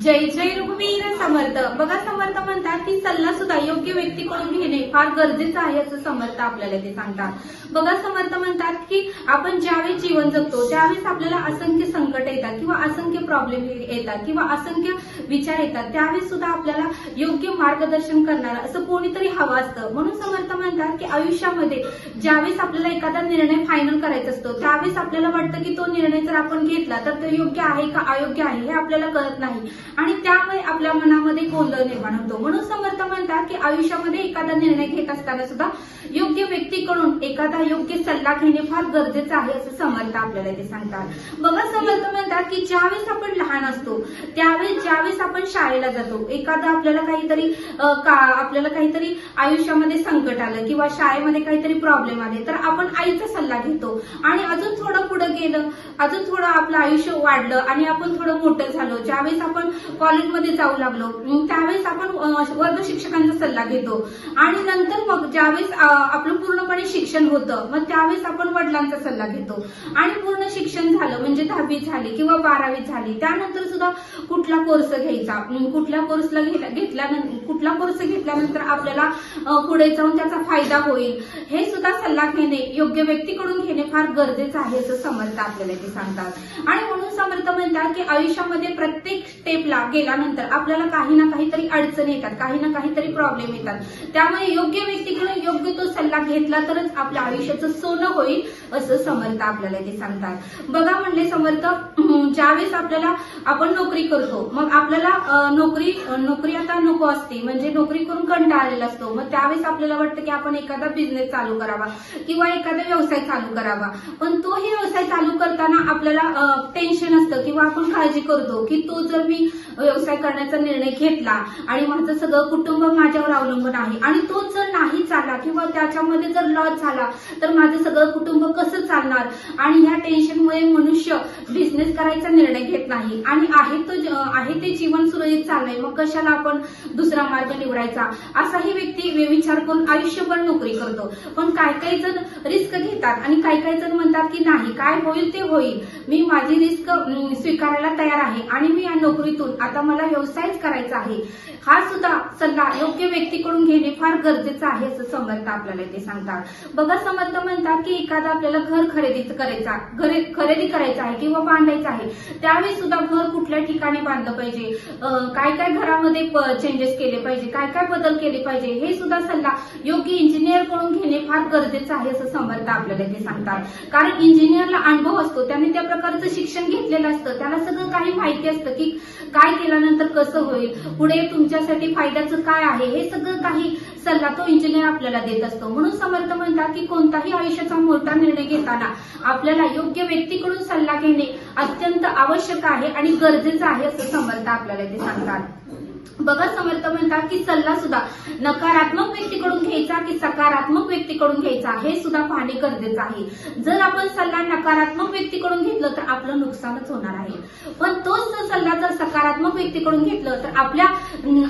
जय जय रुग्वीर समर्थ. बघा समर्थ म्हणतात की सल्ला सुद्धा योग्य व्यक्तीकडून घेणे फार गरजेचं आहे असं समर्थ आपल्याला ते सांगतात. बघा समर्थ म्हणतात की आपण ज्यावेळेस जीवन जगतो त्यावेळेस आपल्याला असंख्य संकट येतात किंवा असंख्य प्रॉब्लेम येतात किंवा असंख्य विचार येतात. त्यावेळेस सुद्धा आपल्याला योग्य मार्गदर्शन करणारा असं कोणीतरी हवं असतं. म्हणून समर्थ म्हणतात की आयुष्यामध्ये ज्यावेळेस आपल्याला एखादा निर्णय फायनल करायचा असतो त्यावेळेस आपल्याला वाटतं की तो निर्णय जर आपण घेतला तर तो योग्य आहे का अयोग्य आहे हे आपल्याला कळत नाही. आणि त्यामुळे आपल्या मनामध्ये गोंधळ निर्माण होतो. म्हणून समर्थ म्हणतात की आयुष्यामध्ये एखादा निर्णय घेत असताना सुद्धा योग्य व्यक्तीकडून एखादा योग्य सल्ला घेणे फार गरजेचं आहे असं समर्थ आपल्याला ते सांगतात. बघा समर्थ म्हणतात की ज्यावेळेस आपण लहान असतो त्यावेळेस ज्यावेळेस आपण शाळेला जातो एखादा आपल्याला काहीतरी का आपल्याला काहीतरी आयुष्यामध्ये संकट आलं किंवा शाळेमध्ये काहीतरी प्रॉब्लेम आले तर आपण आईचा सल्ला घेतो. आणि अजून थोडं पुढे गेलं अजून थोडं आपलं आयुष्य वाढलं आणि आपण थोडं मोठं झालो ज्यावेळेस आपण कॉलेजमध्ये जाऊ लागलो. त्यावेळेस आपण वर्ग शिक्षकांचा सल्ला घेतो. आणि नंतर मग ज्यावेळेस आपलं पूर्णपणे शिक्षण होतं मग त्यावेळेस आपण वडिलांचा सल्ला घेतो. आणि पूर्ण शिक्षण झालं म्हणजे दहावी झाली किंवा बारावी झाली त्यानंतर सुद्धा कुठला कोर्स घ्यायचा? कुठल्या कोर्सला घेतल्यानंतर कुठला कोर्स घेतल्यानंतर आपल्याला पुढे जाऊन त्याचा फायदा होईल? हे सुद्धा सल्ला घेणे योग्य व्यक्तीकडून घेणे फार गरजेचं आहे असं समर्थ आपल्याला ते सांगतात. आणि म्हणून समर्थ म्हणतात की आयुष्यामध्ये प्रत्येक ट्रीपला गेल्यानंतर आपल्याला काही ना काहीतरी अडचणी येतात काही ना काहीतरी प्रॉब्लेम येतात. त्यामुळे योग्य व्यक्तीकडून योग्य तो सल्ला घेतला तरच आपल्या आयुष्याचं सोनं होईल असं समर्थ आपल्याला ते सांगतात. बघा म्हणले समर्थ ज्यावेळेस आपल्याला आपण नोकरी करतो मग आपल्याला नोकरी नोकरी आता नको असते म्हणजे नोकरी करून कंटाळलेला आलेला असतो मग त्यावेळेस आपल्याला वाटतं की आपण एखादा बिझनेस चालू करावा किंवा एखादा व्यवसाय चालू करावा. पण तोही व्यवसाय चालू करताना आपल्याला टेन्शन असतं किंवा आपण काळजी करतो की तो जर मी व्यवसाय करण्याचा निर्णय घेतला. आणि माझं सगळं कुटुंब माझ्यावर अवलंबून आहे. आणि तो जर नाही चालला किंवा त्याच्यामध्ये जर लॉस झाला तर माझं सगळं कुटुंब कसं चालणार? आणि ह्या टेन्शनमुळे मनुष्य बिझनेस करायचा निर्णय घेत नाही. आणि आहे तो आहे ते जीवन सुरळीत चाललंय. मग कशाला आपण दुसरा मार्ग निवडायचा? असाही व्यक्ती विचार करून आयुष्यभर नोकरी करतो. पण काही काही जण रिस्क घेतात. आणि काही काही जण म्हणतात की नाही काय होईल ते होईल. मी माझी रिस्क स्वीकारायला तयार आहे. आणि मी या नोकरीतून आता मला व्यवसायच करायचा आहे. हा सुद्धा सल्ला योग्य व्यक्तीकडून घेणे फार गरजेचं आहे असं समर्थ आपल्याला ते सांगतात. बघा समर्थ म्हणतात की एखादा आपल्याला घर खरेदी करायचा घरे खरेदी करायचं आहे किंवा बांधायचं आहे त्यावेळी सुद्धा घर कुठल्या ठिकाणी बांधलं पाहिजे? काय काय घरामध्ये चेंजेस केले पाहिजे? काय काय बदल केले पाहिजे? हे सुद्धा सल्ला योग्य इंजिनियरकडून घेणे फार गरजेचं आहे असं समर्थ आपल्याला ते सांगतात. कारण इंजिनियरला अनुभव असतो. त्याने त्या प्रकारचं शिक्षण घेतलेलं असतं. त्याला सगळं काही माहिती असतं की काय केल्यानंतर कसं होईल? पुढे तुमच्यासाठी फायद्याचं काय आहे? हे सगळं काही सल्ला तो इंजिनियर आपल्याला देत असतो. म्हणून समर्थ म्हणतात की कोणताही आयुष्याचा मोठा निर्णय घेताना आपल्याला योग्य व्यक्तीकडून सल्ला घेणे अत्यंत आवश्यक आहे आणि गरजेचं आहे असं समर्थ आपल्याला ते सांगतात. बघा समर्थ म्हणतात की सल्ला सुद्धा नकारात्मक व्यक्तीकडून घ्यायचा की सकारात्मक व्यक्तीकडून घ्यायचा हे सुद्धा पाहणे गरजेचं आहे. जर आपण सल्ला नकारात्मक व्यक्तीकडून घेतलं तर आपलं नुकसानच होणार आहे. पण तोच जर सल्ला जर सकारात्मक व्यक्तीकडून घेतलं तर आपल्या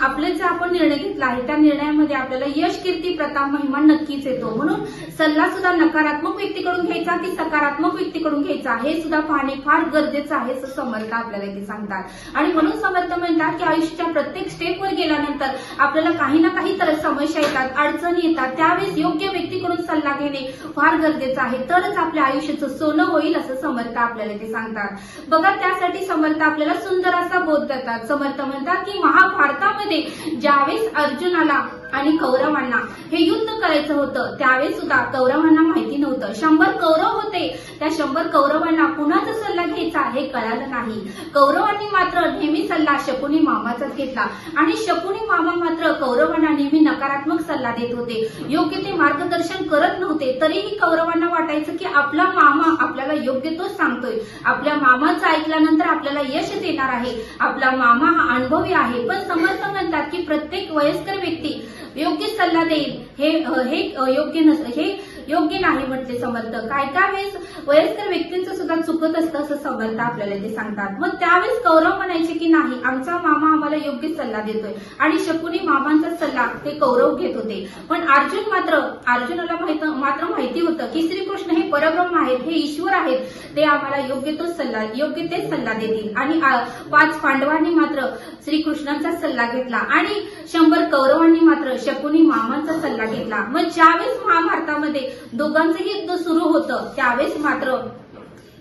आपले जे आपण निर्णय घेतला आहे त्या निर्णयामध्ये आपल्याला यश कीर्ती प्रताप महिमा नक्कीच येतो. म्हणून सल्ला सुद्धा नकारात्मक व्यक्तीकडून घ्यायचा की सकारात्मक व्यक्तीकडून घ्यायचा हे सुद्धा पाहणे फार गरजेचं आहे असं समर्थ आपल्याला इथे सांगतात. आणि म्हणून समर्थ म्हणतात की आयुष्याच्या प्रत्येक स्टेपवर गेल्यानंतर आपल्याला काही ना काही तर समस्या येतात अडचणी येतात. त्यावेळेस योग्य व्यक्तीकडून सल्ला घेणे फार गरजेचं आहे. तरच आपल्या आयुष्याचं सोनं होईल असं समर्थ आपल्याला ते सांगतात. बघा त्यासाठी समर्थ आपल्याला सुंदर असा बोध देतात समर्थ म्हणतात की महाभारतामध्ये ज्यावेळेस अर्जुनाला आणि कौरवांना. हे युद्ध करायचं होतं. त्यावेळी सुद्धा कौरवांना माहिती नव्हतं. शंभर कौरव होते. त्या शंभर कौरवांना कुणाचा सल्ला घ्यायचा हे कळालं नाही. कौरवांनी मात्र नेहमी सल्ला शकुनी मामाचाच घेतला. आणि शकुनी मामा मात्र कौरवांना नेहमी नकारात्मक सल्ला देत होते. योग्य ते मार्गदर्शन करत नव्हते. तरीही कौरवांना वाटायचं की आपला मामा आपल्याला योग्य तोच सांगतोय. आपल्या मामाचं ऐकल्यानंतर आपल्याला यश देणार आहे. आपला मामा हा अनुभवी आहे. पण समर्थ म्हणतात की प्रत्येक वयस्कर व्यक्ती योग्य सल्ला देईल. हे हे योग्य नस हे योग्य नाही म्हटले समर्थ काय काय वेळेस वयस्कर व्यक्तींचं सुद्धा चुकत असतं असं समर्थ आपल्याला ते सांगतात. मग त्यावेळेस कौरव म्हणायचे की नाही आमचा मामा आम्हाला योग्य सल्ला देतोय. आणि शकुनी मामांचा सल्ला ते कौरव घेत होते. पण अर्जुन मात्र अर्जुनाला माहीत मात्र माहिती होतं की श्रीकृष्ण हे परब्रह्म आहेत हे ईश्वर आहेत. ते आम्हाला योग्य तो सल्ला योग्य ते सल्ला देतील. आणि पाच पांडवांनी मात्र श्रीकृष्णांचा सल्ला घेतला. आणि शंभर कौरवांनी मात्र शकुनी मामांचा सल्ला घेतला. मग ज्यावेळेस महाभारतामध्ये दोघांचं युद्ध सुरू होतं त्यावेळेस मात्र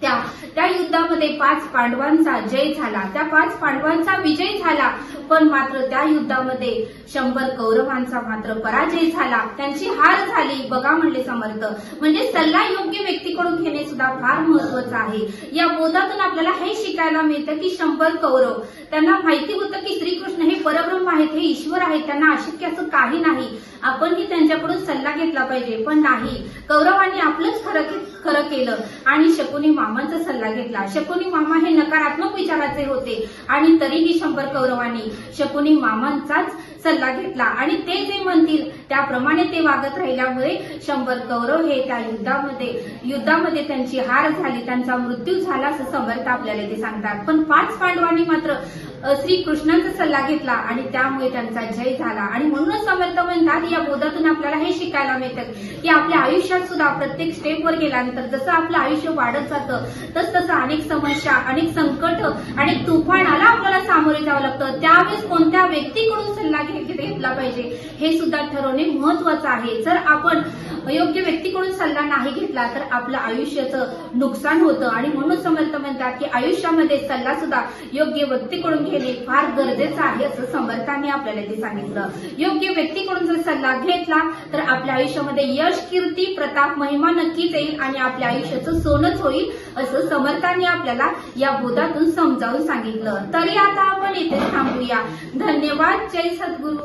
त्या त्या युद्धामध्ये पाच पांडवांचा जय झाला. त्या पाच पांडवांचा विजय झाला. पण मात्र त्या युद्धामध्ये शंभर कौरवांचा मात्र पराजय झाला. त्यांची हार झाली. बघा म्हणले समर्थ. म्हणजे सल्ला योग्य व्यक्तीकडून घेणे सुद्धा फार महत्वाचं आहे. या बोधातून आपल्याला हे शिकायला मिळतं की शंभर कौरव. त्यांना माहिती होतं की श्रीकृष्ण हे आहेत हे ईश्वर आहेत त्यांना अशक्य असं काही नाही. आपणही त्यांच्याकडून सल्ला घेतला पाहिजे पण नाही. कौरवांनी आपलंच खरं खरं केलं आणि शकुनी मामांचा सल्ला घेतला. शकुनी मामा हे नकारात्मक विचाराचे होते आणि तरीही शंभर कौरवांनी शकुनी मामांचाच सल्ला घेतला. आणि ते जे म्हणतील त्याप्रमाणे ते वागत राहिल्यामुळे शंभर कौरव हे त्या युद्धामध्ये युद्धामध्ये त्यांची हार झाली त्यांचा मृत्यू झाला असं समर्थ आपल्याला ते सांगतात. पण पाच पांडवांनी मात्र श्री कृष्णांचा सल्ला घेतला आणि त्यामुळे त्यांचा जय झाला. आणि म्हणूनच समर्थ म्हणतात या बोधातून आपल्याला हे शिकायला मिळतं की आपल्या आयुष्यात सुद्धा प्रत्येक स्टेपवर गेल्यानंतर जसं आपलं आयुष्य वाढत जातं तस तसं अनेक समस्या अनेक संकट अनेक तुफानाला आपल्याला सामोरे जावं लागतं. त्यावेळेस कोणत्या व्यक्तीकडून सल्ला घेतला पाहिजे हे सुद्धा ठरवणे महत्वाचं आहे. जर आपण योग्य व्यक्तीकडून सल्ला नाही घेतला तर आपलं आयुष्याचं नुकसान होतं. आणि म्हणून समर्थ म्हणतात की आयुष्यामध्ये सल्ला सुद्धा योग्य व्यक्तीकडून घेणे फार गरजेचं आहे असं समर्थांनी आपल्याला ते सांगितलं. योग्य व्यक्तीकडून जर सल्ला घेतला तर आपल्या आयुष्यामध्ये यश कीर्ती प्रताप महिमा नक्कीच येईल आणि आपल्या आयुष्याचं सोनच होईल असं समर्थांनी आपल्याला या बोधातून समजावून सांगितलं. तरी आता आपण इथे थांबूया. धन्यवाद. जय सद्गुरू.